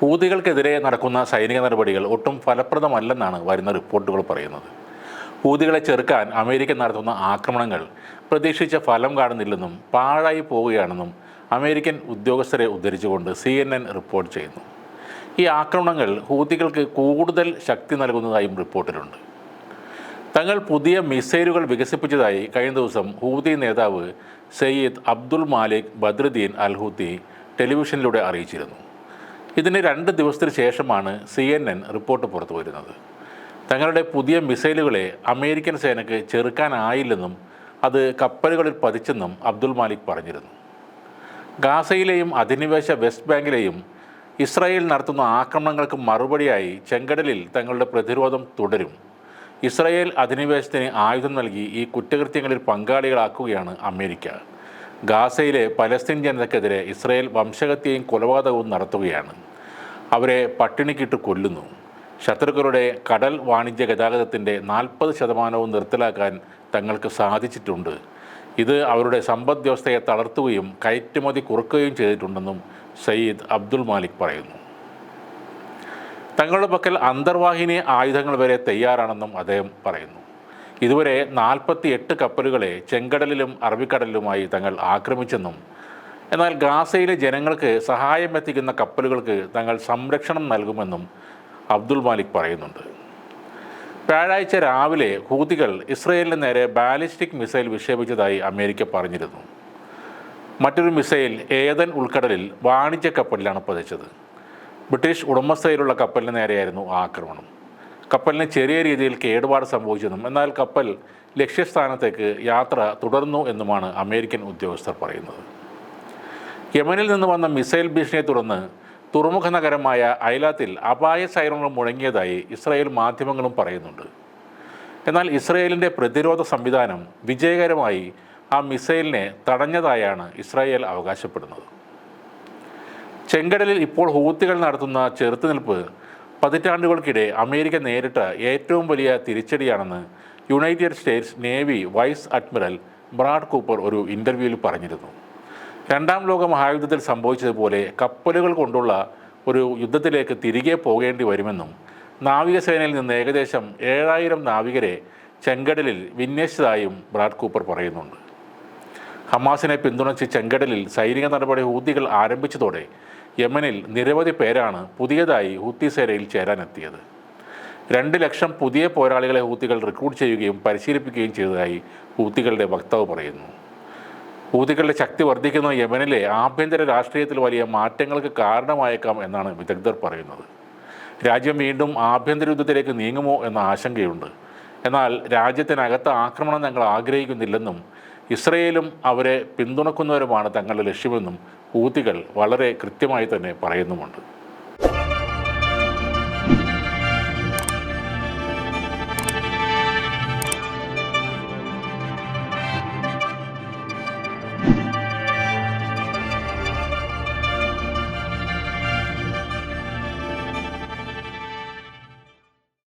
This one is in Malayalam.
ഹൂതികൾക്കെതിരെ നടക്കുന്ന സൈനിക നടപടികൾ ഒട്ടും ഫലപ്രദമല്ലെന്നാണ് വരുന്ന റിപ്പോർട്ടുകൾ പറയുന്നത്. ഹൂതികളെ ചെറുക്കാൻ അമേരിക്ക നടത്തുന്ന ആക്രമണങ്ങൾ പ്രതീക്ഷിച്ച ഫലം കാണുന്നില്ലെന്നും പാഴായി പോവുകയാണെന്നും അമേരിക്കൻ ഉദ്യോഗസ്ഥരെ ഉദ്ധരിച്ചുകൊണ്ട് സി എൻ എൻ റിപ്പോർട്ട് ചെയ്യുന്നു. ഈ ആക്രമണങ്ങൾ ഹൂതികൾക്ക് കൂടുതൽ ശക്തി നൽകുന്നതായും റിപ്പോർട്ടിലുണ്ട്. തങ്ങൾ പുതിയ മിസൈലുകൾ വികസിപ്പിച്ചതായി കഴിഞ്ഞ ദിവസം ഹൂതി നേതാവ് സയ്യിദ് അബ്ദുൾ മാലിക് ബദ്രുദ്ദീൻ അൽഹൂത്തി ടെലിവിഷനിലൂടെ അറിയിച്ചിരുന്നു. ഇതിന് രണ്ട് ദിവസത്തിന് ശേഷമാണ് സി എൻ എൻ റിപ്പോർട്ട് പുറത്തു വരുന്നത്. തങ്ങളുടെ പുതിയ മിസൈലുകളെ അമേരിക്കൻ സേനയ്ക്ക് ചെറുക്കാനായില്ലെന്നും അത് കപ്പലുകളിൽ പതിച്ചെന്നും അബ്ദുൾ മാലിക് പറഞ്ഞിരുന്നു. ഗാസയിലെയും അധിനിവേശ വെസ്റ്റ് ബാങ്കിലെയും ഇസ്രായേൽ നടത്തുന്ന ആക്രമണങ്ങൾക്ക് മറുപടിയായി ചെങ്കടലിൽ തങ്ങളുടെ പ്രതിരോധം തുടരും. ഇസ്രായേൽ അധിനിവേശത്തിന് ആയുധം നൽകി ഈ കുറ്റകൃത്യങ്ങളിൽ പങ്കാളികളാക്കുകയാണ് അമേരിക്ക. ഗാസയിലെ പലസ്തീൻ ജനതയ്ക്കെതിരെ ഇസ്രായേൽ വംശഹത്യയും കൊലപാതകവും നടത്തുകയാണ്. അവരെ പട്ടിണിക്കിട്ട് കൊല്ലുന്നു. ശത്രുക്കളുടെ കടൽ വാണിജ്യ ഗതാഗതത്തിന്റെ നാൽപ്പത് ശതമാനവും നിർത്തലാക്കാൻ തങ്ങൾക്ക് സാധിച്ചിട്ടുണ്ട്. ഇത് അവരുടെ സമ്പദ് വ്യവസ്ഥയെ തളർത്തുകയും കയറ്റുമതി കുറക്കുകയും ചെയ്തിട്ടുണ്ടെന്നും സയ്യിദ് അബ്ദുൾ മാലിക് പറയുന്നു. തങ്ങളുടെ പക്കൽ അന്തർവാഹിനി ആയുധങ്ങൾ വരെ തയ്യാറാണെന്നും അദ്ദേഹം പറയുന്നു. ഇതുവരെ നാൽപ്പത്തി എട്ട് കപ്പലുകളെ ചെങ്കടലിലും അറബിക്കടലിലുമായി തങ്ങൾ ആക്രമിച്ചെന്നും എന്നാൽ ഗാസയിലെ ജനങ്ങൾക്ക് സഹായം എത്തിക്കുന്ന കപ്പലുകൾക്ക് തങ്ങൾ സംരക്ഷണം നൽകുമെന്നും അബ്ദുൾ മാലിക് പറയുന്നുണ്ട്. വ്യാഴാഴ്ച രാവിലെ ഹൂതികൾ ഇസ്രയേലിന് നേരെ ബാലിസ്റ്റിക് മിസൈൽ വിക്ഷേപിച്ചതായി അമേരിക്ക പറഞ്ഞിരുന്നു. മറ്റൊരു മിസൈൽ ഏതൻ ഉൾക്കടലിൽ വാണിജ്യ കപ്പലിലാണ് പതിച്ചത്. ബ്രിട്ടീഷ് ഉടമസ്ഥയിലുള്ള കപ്പലിന് നേരെയായിരുന്നു ആക്രമണം. കപ്പലിന് ചെറിയ രീതിയിൽ കേടുപാട് സംഭവിച്ചെന്നും എന്നാൽ കപ്പൽ ലക്ഷ്യസ്ഥാനത്തേക്ക് യാത്ര തുടർന്നു എന്നുമാണ് അമേരിക്കൻ ഉദ്യോഗസ്ഥർ പറയുന്നത്. യമനിൽ നിന്ന് വന്ന മിസൈൽ ഭീഷണിയെ തുടർന്ന് തുറമുഖ നഗരമായ ഐലാത്തിൽ അപായ സൈറണുകൾ മുഴങ്ങിയതായി ഇസ്രായേൽ മാധ്യമങ്ങളും പറയുന്നുണ്ട്. എന്നാൽ ഇസ്രായേലിന്റെ പ്രതിരോധ സംവിധാനം വിജയകരമായി ആ മിസൈലിനെ തടഞ്ഞതായാണ് ഇസ്രായേൽ അവകാശപ്പെടുന്നത്. ചെങ്കടലിൽ ഇപ്പോൾ ഹൂത്തികൾ നടത്തുന്ന ചെറുത്തുനിൽപ്പ് പതിറ്റാണ്ടുകൾക്കിടെ അമേരിക്ക നേരിട്ട ഏറ്റവും വലിയ തിരിച്ചടിയാണെന്ന് United States Navy vice admiral Brad Cooper ഒരു ഇന്റർവ്യൂവിൽ പറഞ്ഞിരുന്നു. രണ്ടാം ലോക മഹായുദ്ധത്തിൽ സംഭവിച്ചതുപോലെ കപ്പലുകൾ കൊണ്ടുള്ള ഒരു യുദ്ധത്തിലേക്ക് തിരികെ പോകേണ്ടി വരുമെന്നും നാവികസേനയിൽ നിന്ന് ഏകദേശം ഏഴായിരം നാവികരെ ചെങ്കടലിൽ വിന്യസിച്ചതായും ബ്രാഡ് കൂപ്പർ പറയുന്നുണ്ട്. ഹമാസിനെ പിന്തുണച്ച് ചെങ്കടലിൽ സൈനിക നടപടി ഹൂത്തികൾ ആരംഭിച്ചതോടെ യമനിൽ നിരവധി പേരാണ് പുതിയതായി ഹൂത്തി സേനയിൽ ചേരാനെത്തിയത്. രണ്ട് ലക്ഷം പുതിയ പോരാളികളെ ഹൂത്തികൾ റിക്രൂട്ട് ചെയ്യുകയും പരിശീലിപ്പിക്കുകയും ചെയ്തതായി ഹൂത്തികളുടെ വക്താവ് പറയുന്നു. ഹൂതികളുടെ ശക്തി വർദ്ധിക്കുന്ന യമനിലെ ആഭ്യന്തര രാഷ്ട്രീയത്തിൽ വലിയ മാറ്റങ്ങൾക്ക് കാരണമായേക്കാം എന്നാണ് വിദഗ്ധർ പറയുന്നത്. രാജ്യം വീണ്ടും ആഭ്യന്തര യുദ്ധത്തിലേക്ക് നീങ്ങുമോ എന്ന ആശങ്കയുണ്ട്. എന്നാൽ രാജ്യത്തിനകത്ത് ആക്രമണം ഞങ്ങൾ ആഗ്രഹിക്കുന്നില്ലെന്നും ഇസ്രയേലും അവരെ പിന്തുണക്കുന്നവരുമാണ് തങ്ങളുടെ ലക്ഷ്യമെന്നും ഹൂതികൾ വളരെ കൃത്യമായി തന്നെ പറയുന്നുമുണ്ട്.